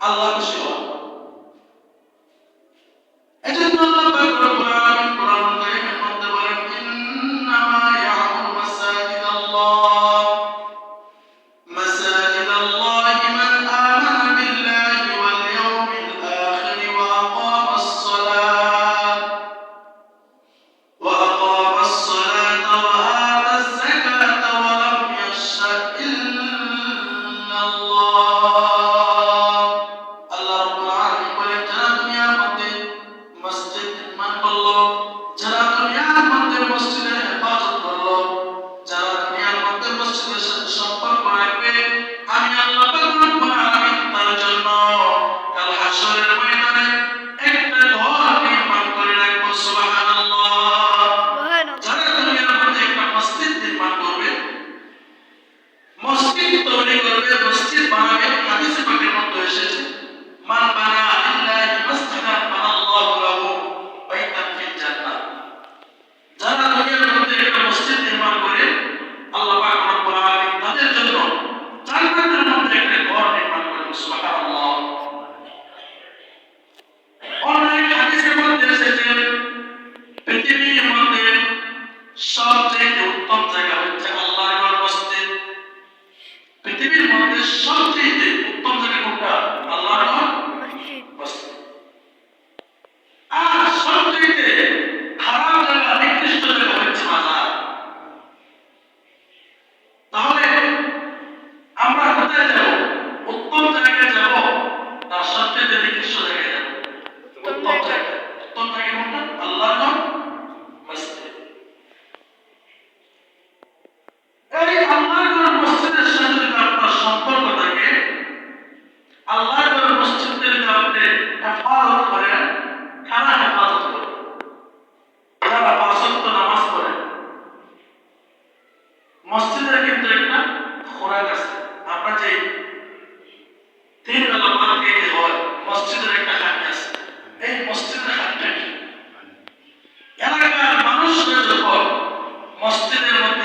আল্লাহ আল্লাহ কিন্তু একটা খোরাক আছে। আমরা যে তিন বেলা মাল খেতে হয়, মসজিদের একটা খাদ্য আছে। এই মসজিদের খাদ্যটা কি? এলাকার মানুষরা যখন মসজিদের মধ্যে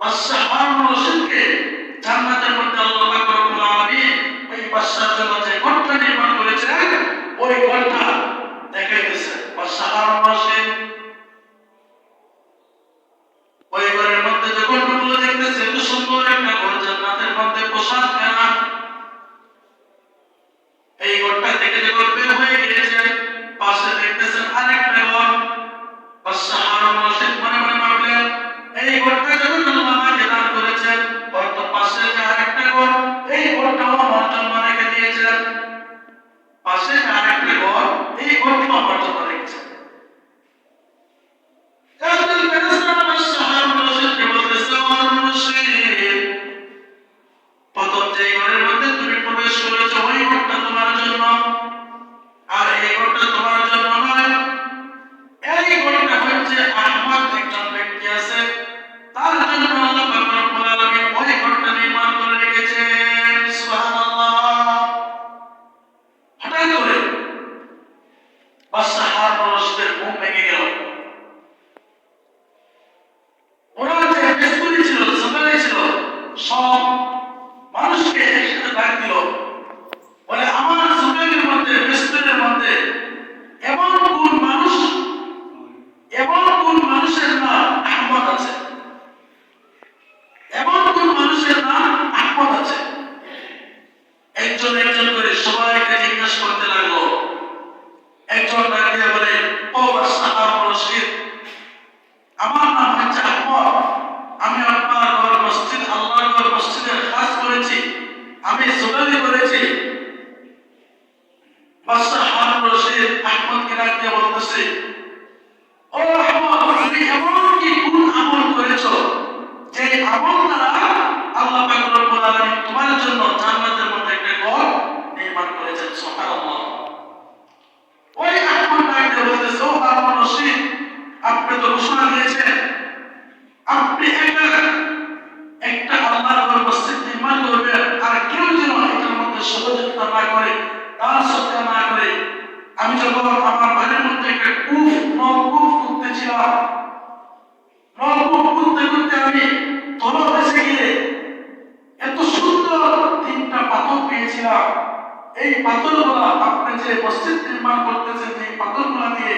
Mas আমি সুনানি বলেছি পাঁচটা মধ্যে সহযোগিতা না করে দান সত্তা না করে। আমি যখন আমার বাড়ির মধ্যে একটা কুফ নলকূপ করতেছিলাম নলকূপ করতে করতে আমি তলদেশে গিয়ে এত সুন্দর তিনটা পাথর পেয়েছিলাম। এই পাথরগুলা আপনি যে মসজিদ নির্মাণ করতেছেন, এই পাথরগুলা দিয়ে,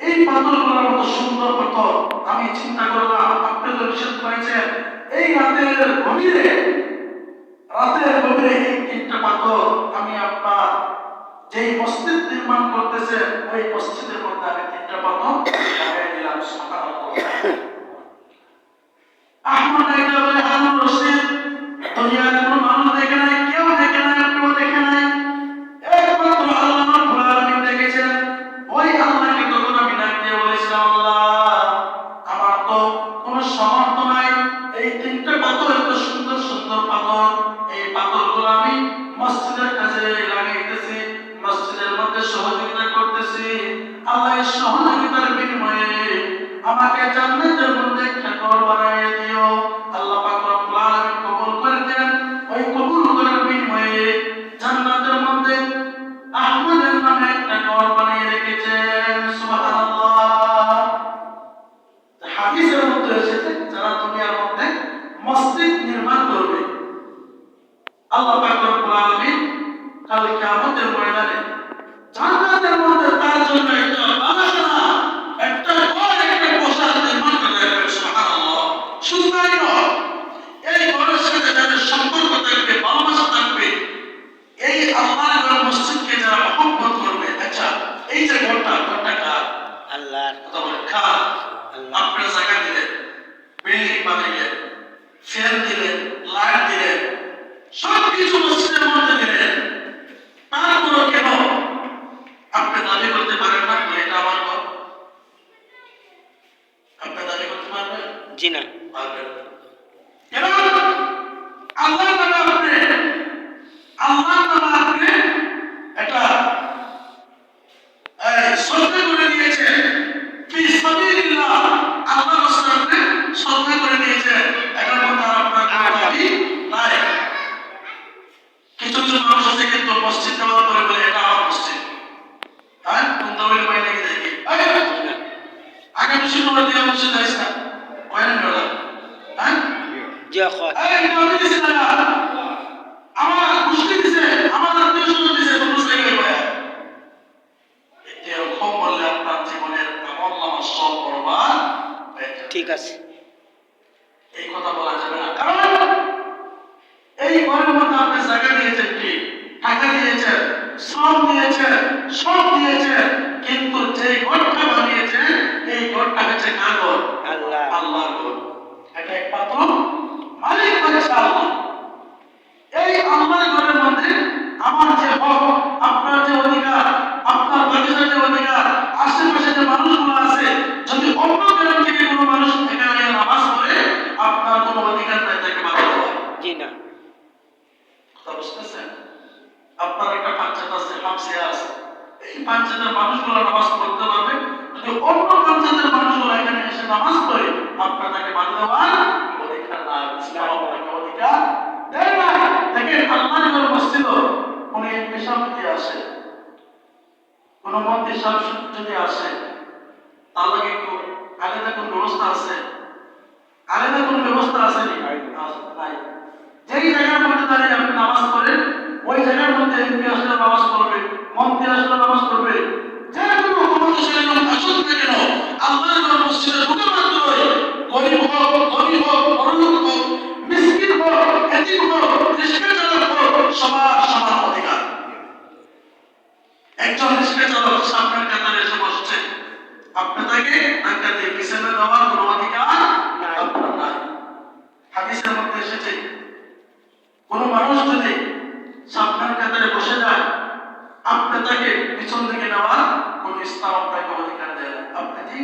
এই পাথরগুলোর মতো সুন্দর পাথর আমি চিন্তা করলাম, আপনি তো নিষেধ করেছেন, এই রাতের গভীরে রাতের গভীরে এই পাথর আমি আপনার যেই মসজিদ নির্মাণ করতেছে, ওই মসজিদের মধ্যে আমি তিনটা পাথর লাগাই দিলাম আহমদ রশিদ, দুনিয়ার কোনো এই আল্লাহ মসজিদকে যারা মহব্বত করবে আচ্ছা এই যে ঘরটা ঘরটা কার? আল্লাহর কথা কার? আপনার জায়গা দিলেন বিল্ডিং বানাইলেন ফ্যান দিলেন লাইট দিলেন সবকিছু মসজিদের মধ্যে দিলেন। তারপরও কেন? আপনি দাবি করতে পারেন না এটা আমার ঘর আপনি দাবি করতে পারবেন? জি না। পারবেন। কেন? আল্লাহ দিয়া ঠিক আছে এই কথা বলা যাবে এই ঘরের মধ্যে আপনি জায়গা দিয়েছেন টাকা দিয়েছেন শ্রম দিয়েছেন সব দিয়েছেন কিন্তু যে ঘরটা বানিয়েছেন এই ঘরটা হচ্ছে কাগজ আল্লাহ আল্লাহর এটা এক একমাত্র মালিক হচ্ছে আল্লাহ এই আল্লাহর ঘরের মধ্যে আমার যে হক আপনার যে অধিকার আপনার বাগিচার যে অধিকার আশেপাশে যে মানুষগুলো আছে যদি অন্য গ্রাম থেকে কোনো মানুষ এখানে নামাজ পড়ে আপনার কোনো অধিকার নাই তাকে বাধা দেওয়া জি না। কথা বুঝতেছেন? আপনার একটা পাঞ্চায়েত আছে হাফসিয়া আছে। এই পাঞ্চায়েতের মানুষগুলো নামাজ মন্ত্রী আসলো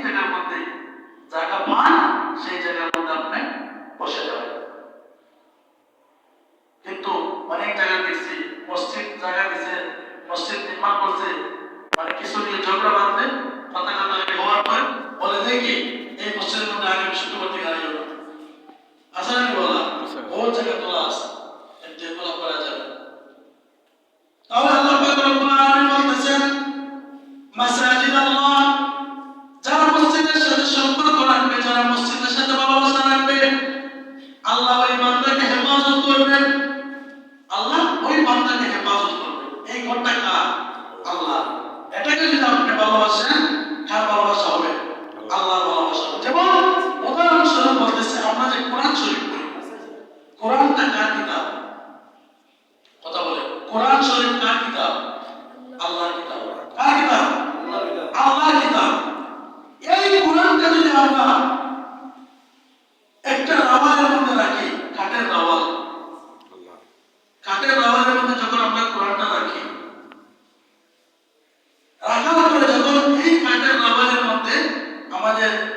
Gracias. আমাদের